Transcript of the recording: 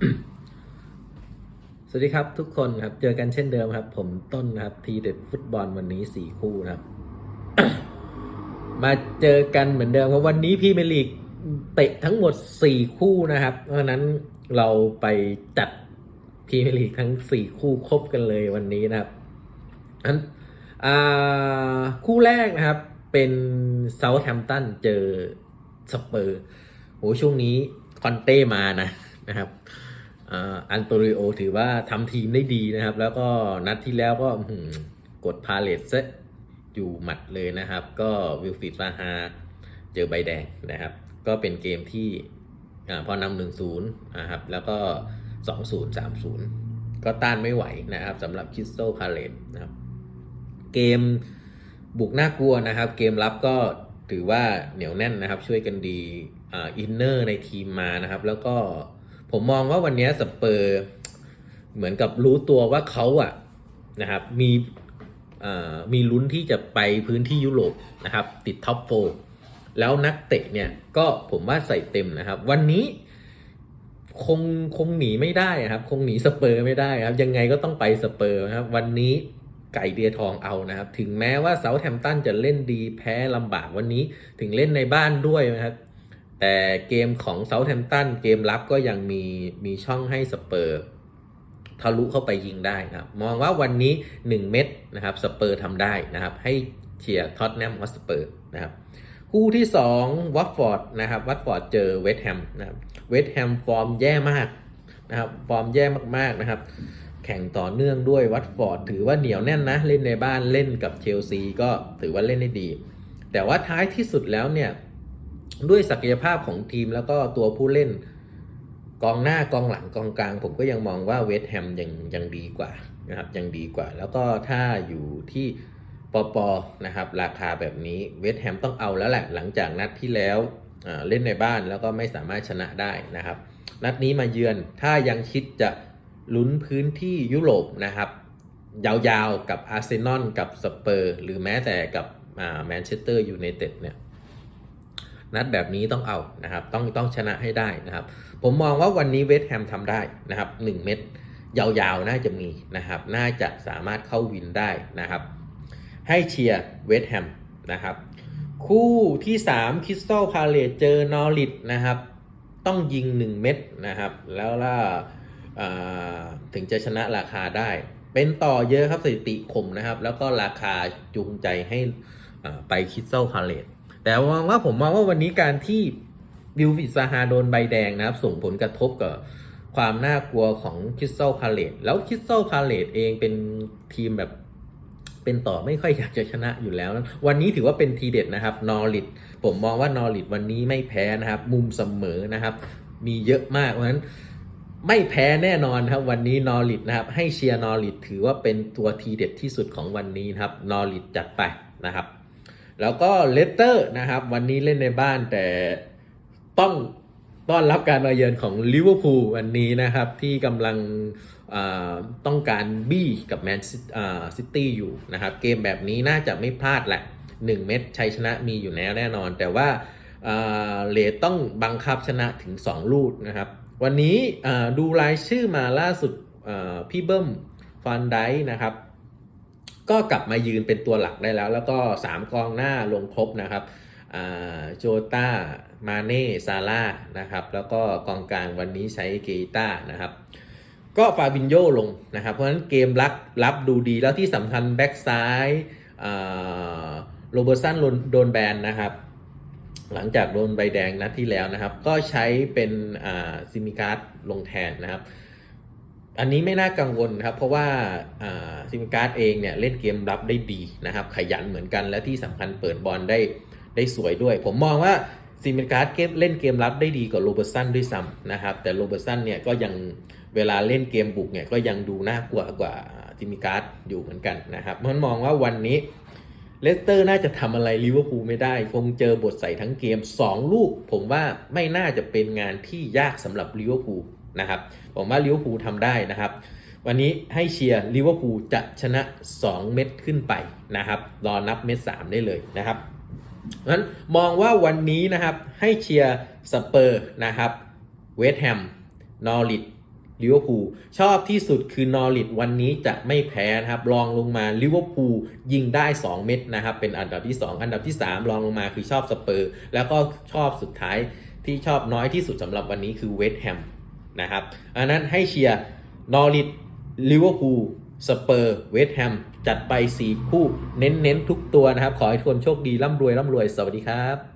สวัสดีครับทุกคนครับ เจอกันเช่นเดิมครับ ผมต้นนะครับ ทีเด็ดฟุตบอลวันนี้สี่คู่นะครับ มาเจอกันเหมือนเดิมครับวันนี้พี่เมลีกเตะทั้งหมดสี่คู่นะครับ เพราะนั้นเราไปจัดพี่เมลีกทั้งสี่คู่ครบกันเลยวันนี้นะครับอันคู่แรกนะครับ เป็นเซาท์แฮมป์ตันเจอสเปอร์โหช่วงนี้คอนเต้มานะ นะครับอันโตริโอถือว่าทำทีมได้ดีนะครับ แล้วก็นัดที่แล้วก็กดพาเลตซะอยู่หมัดเลยนะครับ ก็วิลฟิดฟาฮาเจอใบแดงนะครับ ก็เป็นเกมที่อพอนำหนึ่งศูนย์นะครับ แล้วก็สองศูนย์สามศูนย์ก็ต้านไม่ไหวนะครับสำหรับคริสโตพาเลตนะครับ เกมบุกน่ากลัวนะครับ เกมรับก็ถือว่าเหนียวแน่นนะครับ ช่วยกันดีอินเนอร์ในทีมมานะครับ แล้วก็ ผมมองว่าวันนี้สเปอร์เหมือนกับรู้ตัวว่าเขาอะนะครับมีมีลุ้นที่จะไปพื้นที่ยุโรปนะครับ ติดท็อปโฟแล้วนักเตะเนี่ยก็ผมว่าใส่เต็มนะครับ วันนี้คงคงหนีไม่ได้ครับ คงหนีสเปอร์ไม่ได้ครับ ยังไงก็ต้องไปสเปอร์นะครับ วันนี้ไก่เดียทองเอานะครับ ถึงแม้ว่าเซาแฮมตันจะเล่นดีแพ้ลำบากวันนี้ถึงเล่นในบ้านด้วยนะครับ แต่เกมของเซาท์แฮมป์ตันเกมรับก็ยังมีมีช่องให้สเปอร์ทะลุเข้าไปยิงได้ครับ มองว่าวันนี้ 1 เม็ดนะครับสเปอร์ทำได้นะครับ ให้เชียร์ท็อตแนมฮอสเปอร์นะครับ คู่ที่ 2 วัตฟอร์ดนะครับวัตฟอร์ดเจอเวสต์แฮมนะครับเวสต์แฮมฟอร์มแย่มากนะครับฟอร์มแย่มากๆนะครับ แข่งต่อเนื่องด้วยวัตฟอร์ดถือว่าเหนียวแน่นนะ เล่นในบ้านเล่นกับเชลซีก็ถือว่าเล่นได้ดี แต่ว่าท้ายที่สุดแล้วเนี่ย ด้วยศักยภาพของทีมแล้วก็ตัวผู้เล่น กองหน้ากองหลังกองกลาง ผมก็ยังมองว่าเวสแฮมยังยังดีกว่านะครับยังดีกว่า แล้วก็ถ้าอยู่ที่ปอปอนะครับราคาแบบนี้เวสแฮมต้องเอาแล้วแหละ หลังจากนัดที่แล้วเล่นในบ้านแล้วก็ไม่สามารถชนะได้นะครับ นัดนี้มาเยือนถ้ายังคิดจะลุ้นพื้นที่ยุโรปนะครับ ยาวๆกับอาร์เซนอลกับสเปอร์ หรือแม้แต่กับแมนเชสเตอร์ยูไนเต็ดเนี่ย นัดแบบนี้ต้องเอานะครับต้องต้องชนะให้ได้นะครับ ผมมองว่าวันนี้เวสต์แฮมทำได้นะครับ 1 เม็ดยาวๆ น่าจะมีนะครับ น่าจะสามารถเข้าวินได้นะครับ ให้เชียร์เวสต์แฮมนะครับ คู่ที่3คริสตัลพาเลตเจอนอริทนะครับ ต้องยิง 1 เม็ดนะครับ แล้วล่ะอ่าถึงจะชนะราคาได้ เป็นต่อเยอะครับสถิติคมนะครับ แล้วก็ราคาจูงใจให้ไปคริสตัลพาเลต แต่มองว่าผมมองว่าวันนี้การที่วิลฟิซาฮาโดนใบแดงนะครับ ส่งผลกระทบกับความน่ากลัวของคิสตัลพาเลตแล้วคิสตัลพาเลตเองเป็นทีมแบบเป็นต่อไม่ค่อยอยากจะชนะอยู่แล้วนะวันนี้ถือว่าเป็นทีเด็ดนะครับนอริดผมมองว่านอริดวันนี้ไม่แพ้นะครับ มุมเสมอนะครับ มีเยอะมากเพราะฉะนั้นไม่แพ้แน่นอนครับวันนี้นอริดนะครับ ให้เชียร์นอริดถือว่าเป็นตัวทีเด็ดที่สุดของวันนี้นะครับนอริดจัดไปนะครับ แล้วก็เลสเตอร์นะครับ วันนี้เล่นในบ้านแต่ต้องต้อนรับการมาเยือนของลิเวอร์พูลวันนี้นะครับ ที่กำลังต้องการบี้กับแมนซิตี้อยู่นะครับ เกมแบบนี้น่าจะไม่พลาดแหละ 1 เม็ดชัยชนะมีอยู่แล้วแน่นอน แต่ว่าเลดต้องบังคับชนะถึง 2 ลูกนะครับ วันนี้ดูรายชื่อมาล่าสุดพี่เบิ้มฟันไดนะครับ ก็กลับมายืนเป็นตัวหลักได้แล้ว แล้วก็ 3 กองหน้าลงครบนะครับโจตามาเน่ ซาร่านะครับ แล้วก็กองกลางวันนี้ใช้เกตานะครับ ก็ฟาบินโยลงนะครับ เพราะฉะนั้นเกมรับรับดูดีแล้วที่สำคัญแบ็กซ้ายโรเบอร์สันโดนแบนนะครับ หลังจากโดนใบแดงนัดที่แล้วนะครับ ก็ใช้เป็นซิมิการ์ดลงแทนนะครับ อันนี้ไม่น่ากังวลนะครับ เพราะว่าซิมิการ์ดเองเนี่ยเล่นเกมรับได้ดีนะครับ ขยันเหมือนกันและที่สำคัญเปิดบอลได้ได้สวยด้วย ผมมองว่าซิมิการ์ดเล่นเกมรับได้ดีกว่าโรเบอร์สันด้วยซ้ำนะครับ แต่โรเบอร์สันเนี่ยก็ยังเวลาเล่นเกมบุกเนี่ยก็ยังดูน่ากลัวกว่าซิมิการ์ดอยู่เหมือนกันนะครับเพราะฉะนั้นมองว่าวันนี้เลสเตอร์น่าจะทำอะไรลิเวอร์พูลไม่ได้ คงเจอบทใส่ทั้งเกม 2 ลูก ผมว่าไม่น่าจะเป็นงานที่ยากสำหรับลิเวอร์พูล นะครับผมว่าลิเวอร์พูลทำได้นะครับ วันนี้ให้เชียร์ลิเวอร์พูลจะชนะ 2 เม็ดขึ้นไปนะครับรอนับเม็ด3ได้เลยนะครับงั้นมองว่าวันนี้นะครับให้เชียร์สเปอร์นะครับเวสต์แฮมนอริทลิเวอร์พูลชอบที่สุดคือนอริทวันนี้จะไม่แพ้นะครับรองลงมาลิเวอร์พูลยิงได้ 2 เม็ดนะครับเป็นอันดับที่ 2 อันดับที่ 3 รองลงมาคือชอบสเปอร์ แล้วก็ชอบสุดท้ายที่ชอบน้อยที่สุดสำหรับวันนี้คือเวสต์แฮม นะครับอันนั้นให้เชียร์นอริทลิเวอร์พูลสเปอร์เวสต์แฮมจัดไป 4 คู่เน้นๆ ทุกตัวนะครับ ขอให้ทุกคนโชคดี ร่ำรวย ร่ำรวย สวัสดีครับ